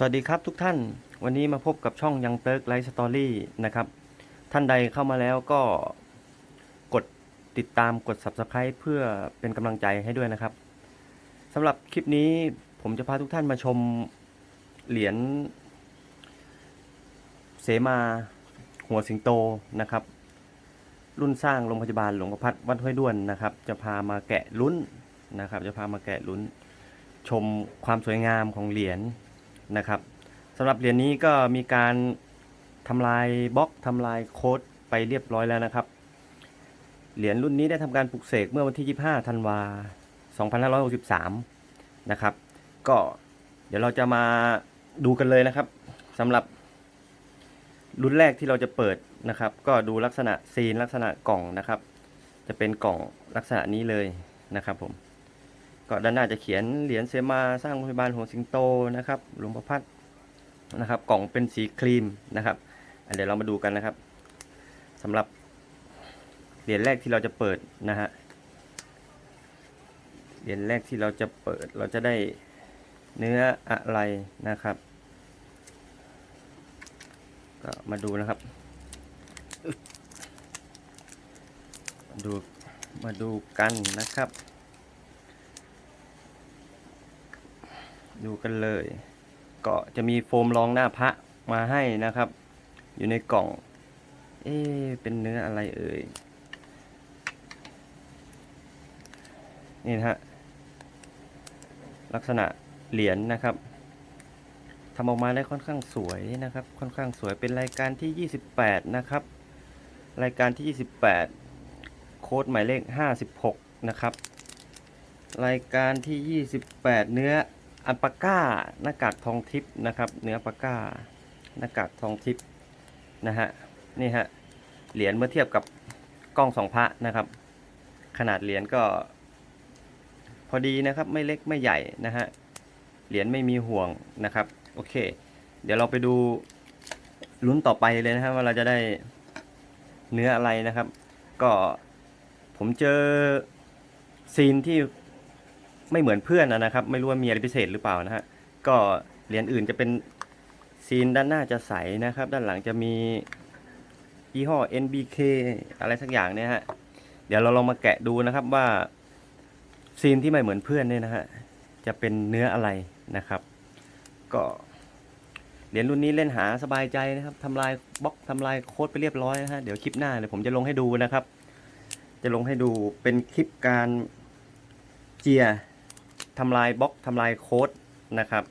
สวัสดีครับทุกท่านวันนี้มาพบกับช่องยังเติร์กไลฟ์สตอรี่นะครับ ท่านใดเข้ามาแล้วก็กดติดตามกด Subscribe เพื่อเป็นกำลังใจให้ด้วยนะครับสำหรับคลิปนี้ผมจะพาทุกท่านมาชมเหรียญเสมาหัวสิงโตนะครับ รุ่นสร้างโรงพยาบาลหลวงพัฒวัดห้วยด้วนนะครับ จะพามาแกะลุ้นนะครับ จะพามาแกะลุ้น ชมความสวยงามของเหรียญ นะครับสำหรับเหรียญนี้ก็มีการทำลายบล็อกทำลายโค้ดไปเรียบร้อยแล้วนะครับ เหรียญรุ่นนี้ได้ทำการปลุกเสกเมื่อวันที่ 25 ธันวา 2563 นะครับ ก็เดี๋ยวเราจะมาดูกันเลยนะครับสำหรับรุ่นแรกที่เราจะเปิดนะครับ ก็ดูลักษณะซีนลักษณะกล่องนะครับ จะเป็นกล่องลักษณะนี้เลยนะครับผม ก็ด้านหน้าจะเขียนเหรียญเสมาสร้างโรงพยาบาลหัวสิงโตนะครับหลวงประพัดนะครับกล่องเป็นสีครีมนะครับเดี๋ยวเรามาดูกันนะครับสำหรับเหรียญแรกที่เราจะเปิดนะฮะเหรียญแรกที่เราจะเปิดเราจะได้เนื้ออะไรนะครับ ก็มาดูนะครับอึ๊บมาดูมาดูกันนะครับ ดูกันเลยก็จะมีโฟมรองหน้าพระมาให้นะครับ อยู่ในกล่อง เอ๊เป็นเนื้ออะไรเอ่ย นี่นะฮะ ลักษณะเหรียญนะครับทำออกมาได้ค่อนข้างสวยนะครับ ค่อนข้างสวยเป็นรายการที่ 28 นะครับ รายการที่ 28 โค้ดหมายเลข 56 นะครับ รายการที่ 28 เนื้อ อัลปาก้าหน้ากากทองทิพย์นะครับ เนื้ออัปาก้าหน้ากากทองทิพย์นะฮะนี่ฮะเหรียญเมื่อเทียบกับกล้องสองพระนะครับ ขนาดเหรียญก็ พอดีนะครับไม่เล็กไม่ใหญ่นะฮะเหรียญไม่มีห่วงนะครับโอเค เดี๋ยวเราไปดูลุ้นต่อไปเลยนะครับว่าเราจะได้เนื้ออะไรนะครับ ก็ผมเจอซีนที่ ไม่เหมือนเพื่อนนะครับ ไม่รู้ว่ามีอะไรพิเศษหรือเปล่านะฮะก็เหรียญอื่นจะเป็นซีนด้านหน้าจะใสนะครับ ด้านหลังจะมียี่ห้อ NBK อะไรสักอย่างเนี่ยฮะเดี๋ยวเราลองมาแกะดูนะครับว่าซีนที่ไม่เหมือนเพื่อนเนี่ยนะฮะจะเป็นเนื้ออะไรนะครับ ก็เหรียญรุ่นนี้เล่นหาสบายใจนะครับทำลายบล็อกทำลายโค้ดไปเรียบร้อยนะฮะเดี๋ยวคลิปหน้าเดี๋ยวผมจะลงให้ดูนะครับ จะลงให้ดูเป็นคลิปการเจีย ทำลายบล็อกทำลายโค้ดนะครับ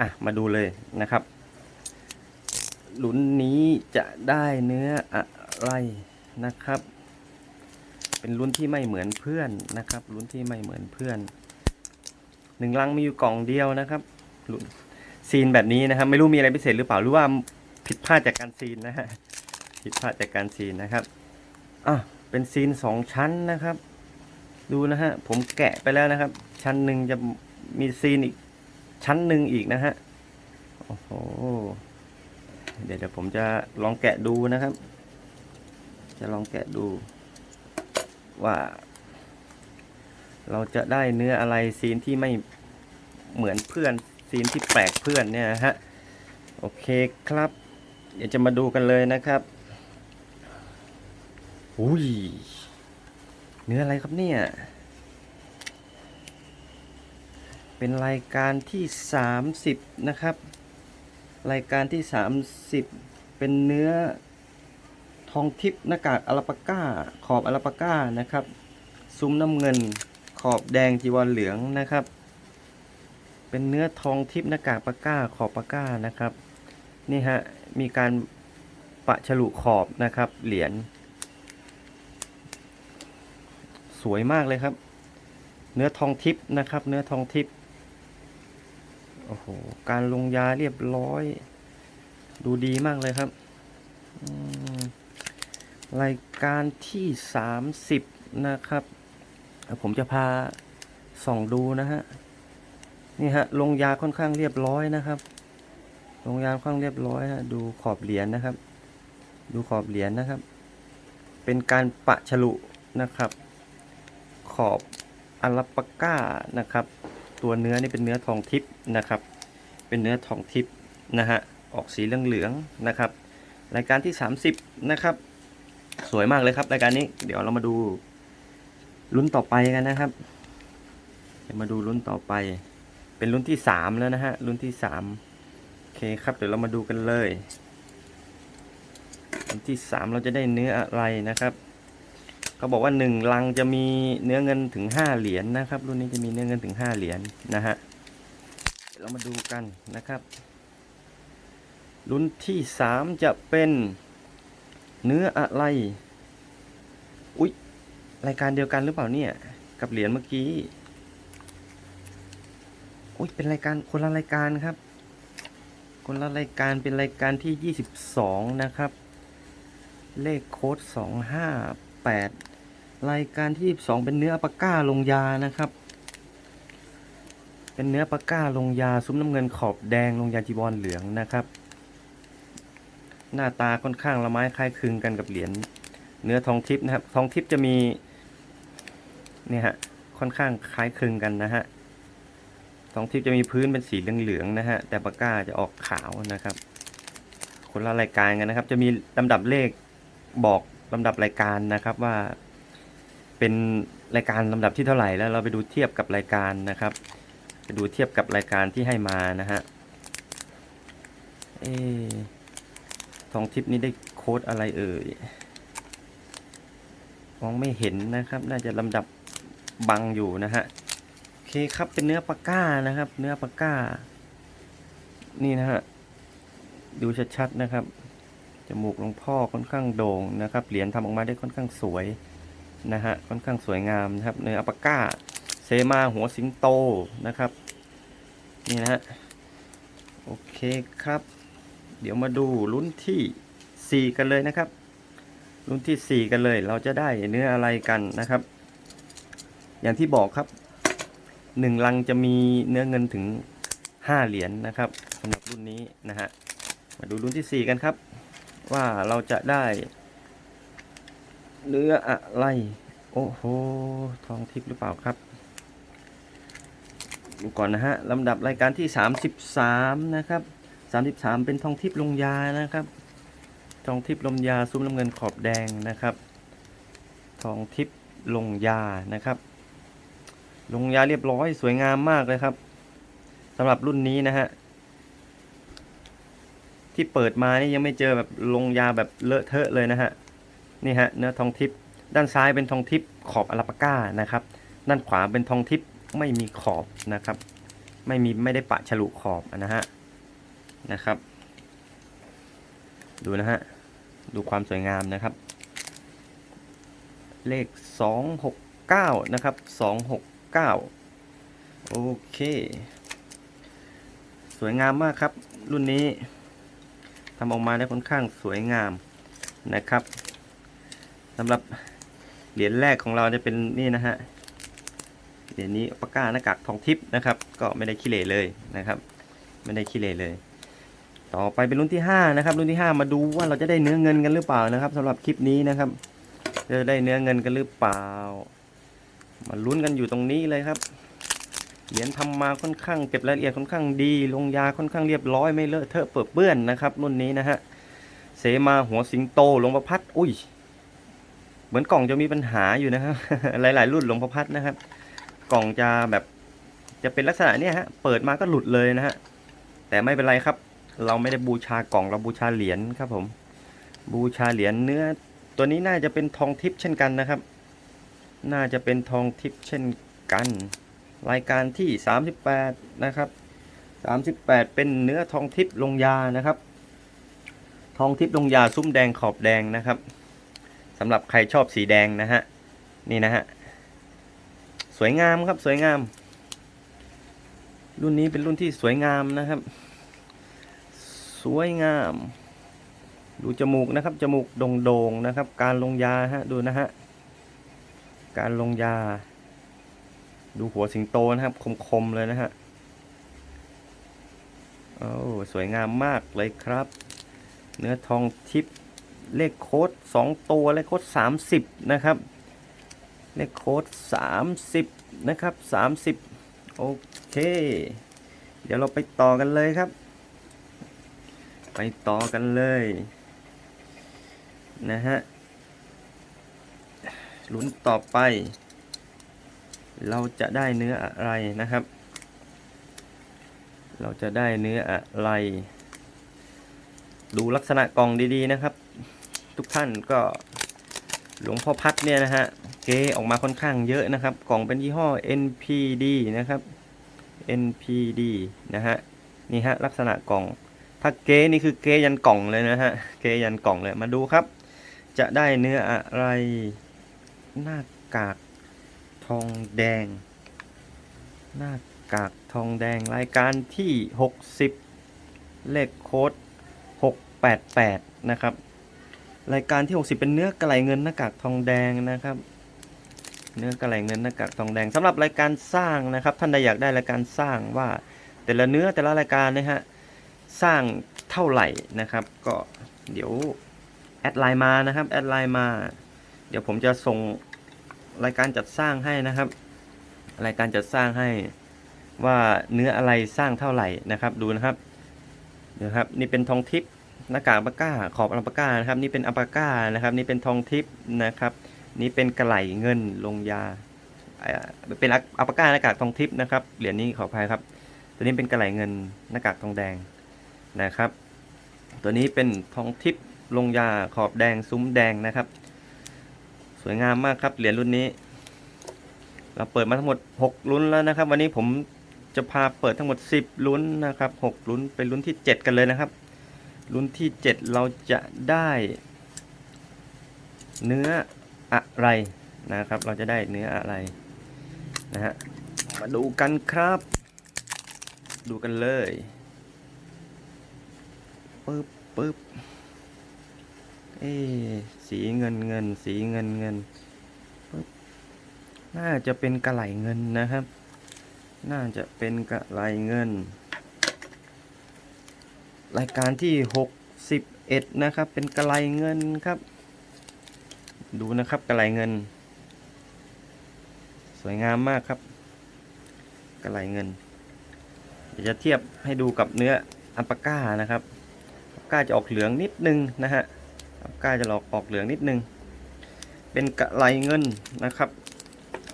อะมาดูเลยนะครับลุ้นนี้จะได้เนื้ออะไรนะครับ เป็นลุ้นที่ไม่เหมือนเพื่อนนะครับลุ้นที่ไม่เหมือนเพื่อนหนึ่งลังมีอยู่กล่องเดียวนะครับลุ้นซีนแบบนี้นะครับ ไม่รู้มีอะไรพิเศษหรือเปล่าหรือว่าผิดพลาดจากการซีนนะฮะผิดพลาดจากการซีนนะครับอะเป็นซีนสองชั้นนะครับ ดูนะฮะ ผมแกะไปแล้วนะครับ ชั้นหนึ่งจะมีซีนอีก ชั้นหนึ่งอีกนะฮะ โอ้โห เดี๋ยวเดี๋ยวผมจะลองแกะดูนะครับ จะลองแกะดู ว่า เราจะได้เนื้ออะไรซีนที่ไม่เหมือนเพื่อนซีนที่แปลกเพื่อนเนี่ยฮะ โอเคครับ เดี๋ยวจะมาดูกันเลยนะครับอุ้ย เนื้ออะไรครับเนี่ย เป็นรายการที่ 30 นะครับ รายการที่ 30 เป็นเนื้อทองทิพย์หน้ากากอลาปาก้า ขอบอลาปาก้านะครับ ซุ้มน้ำเงิน ขอบแดงจีวรเหลืองนะครับ เป็นเนื้อทองทิพย์หน้ากากปาก้า ขอบปาก้านะครับ นี่ฮะ มีการปะฉลุขอบนะครับ เหรียญ สวยมากเลยครับ เนื้อทองทิพย์นะครับ เนื้อทองทิพย์โอ้โหการลงยาเรียบร้อย ดูดีมากเลยครับรายการที่สามสิบนะครับ ผมจะพาส่องดูนะฮะ นี่ฮะ ลงยาค่อนข้างเรียบร้อยนะครับ ลงยาค่อนข้างเรียบร้อยฮะ ดูขอบเหรียญนะครับ ดูขอบเหรียญนะครับ เป็นการปะฉลุนะครับ อบอัลปาก้านะครับ ตัวเนื้อนี่เป็นเนื้อทองทิพย์นะครับ เป็นเนื้อทองทิพย์นะฮะออกสีเหลืองๆนะครับ รายการที่ 30 นะครับ สวยมากเลยครับ รายการนี้เดี๋ยวเรามาดูลุ้นต่อไปกันนะครับเดี๋ยวมาดูลุ้นต่อไป เป็นรุ่นที่ 3 แล้วนะฮะรุ่นที่3โอเคครับเดี๋ยวเรามาดูกันเลยรุ่นที่ 3 เราจะได้เนื้ออะไรนะครับ เขาบอกว่า1ลังจะมีเนื้อเงินถึง5เหรียญนะครับ รุ่นนี้จะมีเนื้อเงินถึง5เหรียญนะฮะเดี๋ยวเรามาดูกันนะครับ รุ่นที่3จะเป็นเนื้ออะไรอุ๊ยรายการเดียวกันหรือเปล่าเนี่ย กับเหรียญเมื่อกี้อุ๊ยเป็นรายการคนละรายการครับ คนละรายการเป็นรายการที่22นะครับ เลขโค้ด258 รายการที่22เป็นเนื้อปาก้าลงยานะครับ เป็นเนื้อปาก้าลงยาซุ้มน้ำเงินขอบแดงลงยาจีวรเหลืองนะครับ หน้าตาค่อนข้างละไม้คล้ายคลึงกันกับเหรียญเนื้อทองทิพย์นะครับ ทองทิพย์จะมีเนี่ยฮะค่อนข้างคล้ายคลึงกันนะฮะทองทิพย์จะมีพื้นเป็นสีเหลืองๆนะฮะแต่ปลาก้าจะออกขาวนะครับ คนละรายการกันนะครับ จะมีลำดับเลขบอกลำดับรายการนะครับว่า เป็นรายการลำดับที่เท่าไหร่แล้วเราไปดูเทียบกับรายการนะครับ ไปดูเทียบกับรายการที่ให้มานะฮะเอทองทิพย์นี้ได้โค้ดอะไรเอ่ยมองไม่เห็นนะครับ น่าจะลำดับบังอยู่นะฮะโอเคครับเป็นเนื้อปลาก้านะครับ เนื้อปลาก้า นี่นะฮะดูชัดๆนะครับจมูกหลวงพ่อค่อนข้างโด่งนะครับเหรียญทำออกมาได้ค่อนข้างสวย นะฮะค่อนข้างสวยงามนะครับเนื้ออัปาก้า เซมาหัวสิงโตนะครับ นี่นะฮะโอเคครับ เดี๋ยวมาดูรุ่นที่ 4 กันเลยนะครับรุ่นที่ 4 กันเลย เราจะได้เนื้ออะไรกันนะครับ อย่างที่บอกครับ 1 ลังจะมีเนื้อเงินถึง 5 เหรียญนนะครับสำหรับรุ่นนี้นะฮะมาดูรุ่นที่ 4 กันครับ ว่าเราจะได้ เนื้ออะไร โอ้โห ทองทิพย์หรือเปล่าครับ ดูก่อนนะฮะลำดับรายการที่ 33 นะครับ 33 เป็นทองทิพย์ลงยานะครับ ทองทิพย์ลงยาซุ้มน้ำเงินขอบแดงนะครับ ทองทิพย์ลงยานะครับ ลงยาเรียบร้อยสวยงามมากเลยครับสำหรับรุ่นนี้นะฮะที่เปิดมานี่ยังไม่เจอแบบลงยาแบบเลอะเทอะเลยนะฮะ นี่ฮะเนื้อทองทิพย์ด้านซ้ายเป็นทองทิพย์ขอบอลาปาก้านะครับ ด้านขวาเป็นทองทิพย์ไม่มีขอบนะครับ ไม่มีไม่ได้ปะฉลุขอบนะฮะนะครับ ดูนะฮะดูความสวยงามนะครับ เลข 269 นะครับ 269 โอเค สวยงามมากครับ รุ่นนี้ทำออกมาได้ค่อนข้างสวยงามนะครับ สำหรับเหรียญแรกของเราจะเป็นนี่นะฮะเหรียญนี้ปากกาหน้ากากทองทิพย์นะครับ ก็ไม่ได้ขี้เหร่เลยนะครับ ไม่ได้ขี้เหร่เลย ต่อไปเป็นรุ่นที่ 5 นะครับ รุ่นที่ 5 มาดูว่าเราจะได้เนื้อเงินกันหรือเปล่านะครับสำหรับคลิปนี้นะครับจะได้เนื้อเงินกันหรือเปล่า มาลุ้นกันอยู่ตรงนี้เลยครับเหรียญทำมาค่อนข้างเก็บรายละเอียดค่อนข้างดี ลงยาค่อนข้างเรียบร้อยไม่เลอะเทอะเปื้อนนะครับ รุ่นนี้นะฮะเสมาหัวสิงโตลงประพัดอุ้ย เหมือนกล่องจะมีปัญหาอยู่นะครับ หลาย ๆ รุ่นหลวงประพัดนะครับ กล่องจะแบบจะเป็นลักษณะเนี้ยฮะ เปิดมาก็หลุดเลยนะฮะ แต่ไม่เป็นไรครับ เราไม่ได้บูชากล่องเราบูชาเหรียญครับผม บูชาเหรียญเนื้อ ตัวนี้น่าจะเป็นทองทิพย์เช่นกันนะครับ น่าจะเป็นทองทิพย์เช่นกัน รายการที่ 38 นะครับ 38 เป็นเนื้อทองทิพย์ลงยานะครับ ทองทิพย์ลงยาซุ้มแดงขอบแดงนะครับำหรับใครชอบสีแดงนะฮะ นี่นะฮะ สวยงามครับสวยงาม รุ่นนี้เป็นรุ่นที่สวยงามนะครับ สวยงาม ดูจมูกนะครับ จมูกโด่งๆนะครับ การลงยาฮะดูนะฮะ การลงยา ดูหัวสิงโตนะครับ คมๆเลยนะฮะโอ้สวยงามมากเลยครับ เนื้อทองทิพย์ เลขโค้ดสองตัว เลขโค้ดสามสิบนะครับ เลขโค้ดสามสิบนะครับสามสิบโอเคเดี๋ยวดี๋ยวเราไปต่อกันเลยครับ ไปต่อกันเลย นะฮะลุ้นต่อไป เราจะได้เนื้ออะไรนะครับ เราจะได้เนื้ออะไร ดูลักษณะกล่องดีๆนะครับ ทุกท่านก็หลวงพ่อพัดเนี่ยนะฮะเกออกมาค่อนข้างเยอะนะครับ กล่องเป็นยี่ห้อ NPD นะครับ NPD นะฮะนี่ฮะลักษณะกล่องถ้าเกนี่คือเกยันกล่องเลยนะฮะเกยันกล่องเลยมาดูครับ จะได้เนื้ออะไรหน้ากากทองแดง หน้ากากทองแดงรายการที่ 60 เลขโค้ด688 นะครับ รายการที่ 60 เป็นเนื้อกระไหลเงินหน้ากากทองแดงนะครับ เนื้อกระไหลเงินหน้ากากทองแดงสำหรับรายการสร้างนะครับ ท่านใดอยากได้รายการสร้างว่า แต่ละเนื้อแต่ละรายการนะฮะสร้างเท่าไหร่นะครับ ก็เดี๋ยวแอดไลน์มานะครับแอดไลน์มา เดี๋ยวผมจะส่งรายการจัดสร้างให้นะครับ รายการจัดสร้างให้ว่าเนื้ออะไรสร้างเท่าไหร่นะครับ ดูนะครับเดี๋ยวครับ นี่เป็นทองทิพย์ หน้ากากอัลปาก้าขอบอัลปาก้านะครับนี่เป็นอัลปาก้านะครับนี่เป็นทองทิพย์นะครับนี่เป็นกระไหลเงินลงยาเป็นอัลปาก้าหน้ากากทองทิพย์นะครับเหรียญนี้ขออภัยครับ ตัวนี้เป็นกระไหลเงินหน้ากากทองแดงนะครับ ตัวนี้เป็นทองทิพย์ลงยาขอบแดงซุ้มแดงนะครับ สวยงามมากครับเหรียญรุ่นนี้ เราเปิดมาทั้งหมด 6 ลุ้นแล้วนะครับ วันนี้ผมจะพาเปิดทั้งหมด 10 ลุ้นนะครับ 6 ลุ้นเป็นลุ้นที่ 7 กันเลยนะครับ ลุ้นที่ 7 เราจะได้เนื้ออะไรนะครับ เราจะได้เนื้ออะไรนะฮะ มาดูกันครับ ดูกันเลยปึ๊บปึ๊บเอ๊สีเงินเงิน สีเงินเงินปึ๊บน่าจะเป็นกระไหลเงินนะครับ น่าจะเป็นกระไหลเงิน รายการที่ 61 นะครับ เป็นกระไลเงินครับ ดูนะครับกระไลเงิน สวยงามมากครับกระไลเงิน เดี๋ยวจะเทียบให้ดูกับเนื้ออัลปาก้านะครับอัลปาก้าจะออกเหลืองนิดนึงนะฮะอัลปาก้าจะออกออกเหลืองนิดนึง เป็นกระไลเงินนะครับ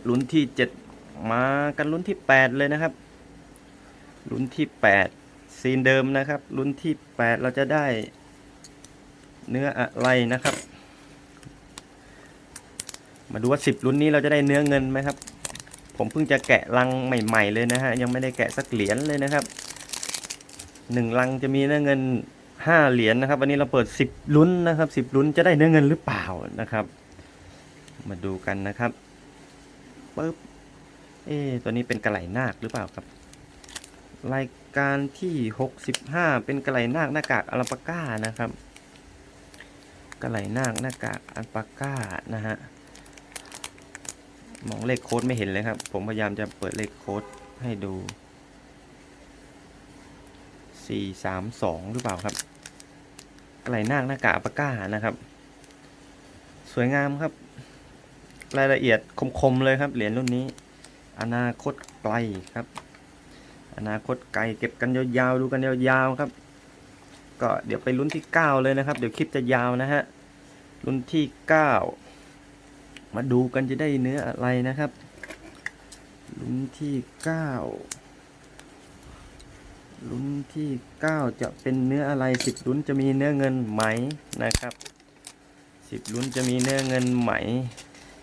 ลุ้นที่ 7 มากันลุ้นที่ 8 เลยนะครับลุ้นที่ 8 ซีนเดิมนะครับลุ้นที่ 8 เราจะได้เนื้ออะไรนะครับ มาดูว่า 10ลุ้นนี้เราจะได้เนื้อเงินไหมครับ ผมเพิ่งจะแกะลังใหม่ ๆ เลยนะฮะยังไม่ได้แกะสักเหรียญเลยนะครับหนึ่งลังจะมีเนื้อเงินห้าเหรียญนะครับ วันนี้เราเปิดสิบลุ้นนะครับสิบลุ้นจะได้เนื้อเงินหรือเปล่านะครับ มาดูกันนะครับปึ๊บเอ๊ตัวนี้เป็นกระไหลนาคหรือเปล่าครับ รายการที่หกสิบห้าเป็นกระไหลนาคหน้ากากอัลปาก้านะครับกระไหลนาคหน้ากากอัลปาก้านะฮะมองเลขโค้ดไม่เห็นเลยครับ ผมพยายามจะเปิดเลขโค้ดให้ดู 432 หรือเปล่าครับกระไหลนาคหน้ากากอัลปาก้านะครับ สวยงามครับ รายละเอียดคมๆเลยครับเหรียญรุ่นนี้ อนาคตไกลครับ อนาคตไกลเก็บกันยาวๆดูกันยาวๆครับ ก็เดี๋ยวไปลุ้นที่ 9 เลยนะครับ เดี๋ยวคลิปจะยาวนะฮะลุ้นที่ 9 มาดูกันจะได้เนื้ออะไรนะครับลุ้นที่ 9 ลุ้นที่ 9 จะเป็นเนื้ออะไร 10 ลุ้นจะมีเนื้อเงินไหมนะครับ 10 ลุ้นจะมีเนื้อเงินไหม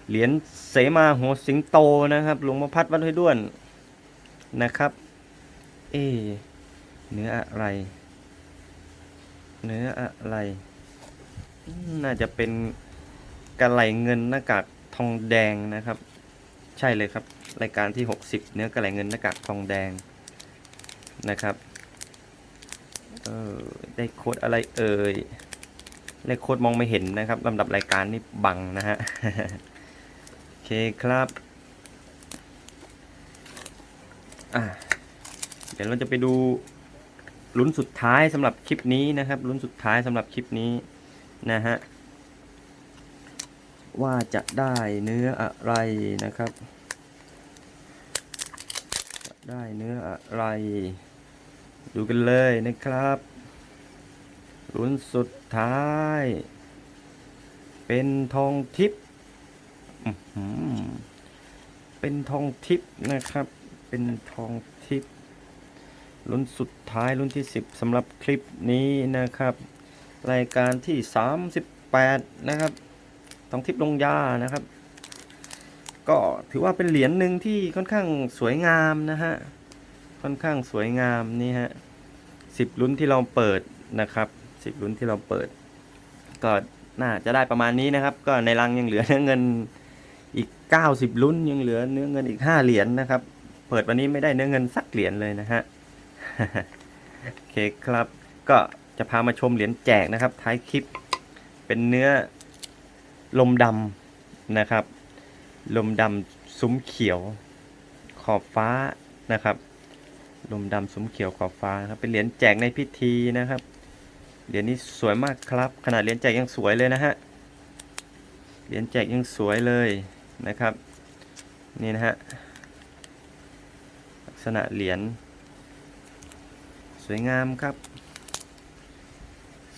เหรียญเสมาหัวสิงโตนะครับหลวงพ่อพัดวัดห้วยด้วนนะครับ เอ เนื้ออะไร เนื้ออะไร น่าจะเป็นกระไหลเงินหน้ากากทองแดงนะครับ ใช่เลยครับ รายการที่ 60 เนื้อกระไหลเงินหน้ากากทองแดงนะครับเออได้โค้ดอะไรเอ่ยเลขโค้ดมองไม่เห็นนะครับลำดับรายการนี่บังนะฮะโอเคครับอะ เดี๋ยวเราจะไปดูลุ้นสุดท้ายสำหรับคลิปนี้นะครับลุ้นสุดท้ายสำหรับคลิปนี้นะฮะว่าจะได้เนื้ออะไรนะครับ ได้เนื้ออะไร ดูกันเลยนะครับลุ้นสุดท้าย เป็นทองทิพย์เป็นทองทิพย์นะครับ เป็นทอง ลุ้นสุดท้ายลุ้นที่ 10สำหรับคลิปนี้นะครับ รายการที่ 38 นะครับทองทิพย์ลงยานะครับ ก็ถือว่าเป็นเหรียญหนึ่งที่ค่อนข้างสวยงามนะฮะค่อนข้างสวยงามนี่ฮะสิบลุ้นที่เราเปิดนะครับสิบลุ้นที่เราเปิด ก็น่าจะได้ประมาณนี้นะครับ ก็ในรังยังเหลือเนื้อเงินอีก 90 ลุ้นยังเหลือเนื้อเงินอีก 5 เหรียญนะครับ เปิดวันนี้ไม่ได้เนื้อเงินสักเหรียญเลยนะฮะ โอเคครับ ก็จะพามาชมเหรียญแจกนะครับ ท้ายคลิปเป็นเนื้อลมดำนะครับ ลมดำซุ้มเขียวขอบฟ้านะครับลมดำซุ้มเขียวขอบฟ้าครับเป็นเหรียญแจกในพิธีนะครับ เหรียญนี้สวยมากครับ ขนาดเหรียญแจกยังสวยเลยนะฮะ เหรียญแจกยังสวยเลยนะครับ นี่นะฮะ ลักษณะเหรียญ สวยงามครับ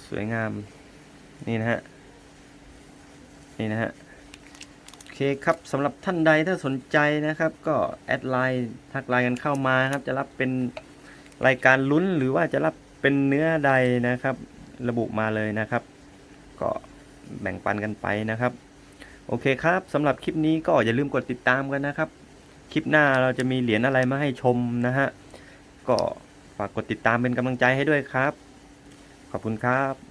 สวยงาม นี่นะฮะ นี่นะฮะ โอเคครับสำหรับท่านใดถ้าสนใจนะครับ ก็แอดไลน์ทักไลน์กันเข้ามาครับ จะรับเป็นรายการลุ้นหรือว่าจะรับเป็นเนื้อใดนะครับ ระบุมาเลยนะครับ ก็แบ่งปันกันไปนะครับ โอเคครับสำหรับคลิปนี้ก็อย่าลืมกดติดตามกันนะครับ คลิปหน้าเราจะมีเหรียญอะไรมาให้ชมนะฮะ ก็ ฝากกดติดตามเป็นกำลังใจให้ด้วยครับ ขอบคุณครับ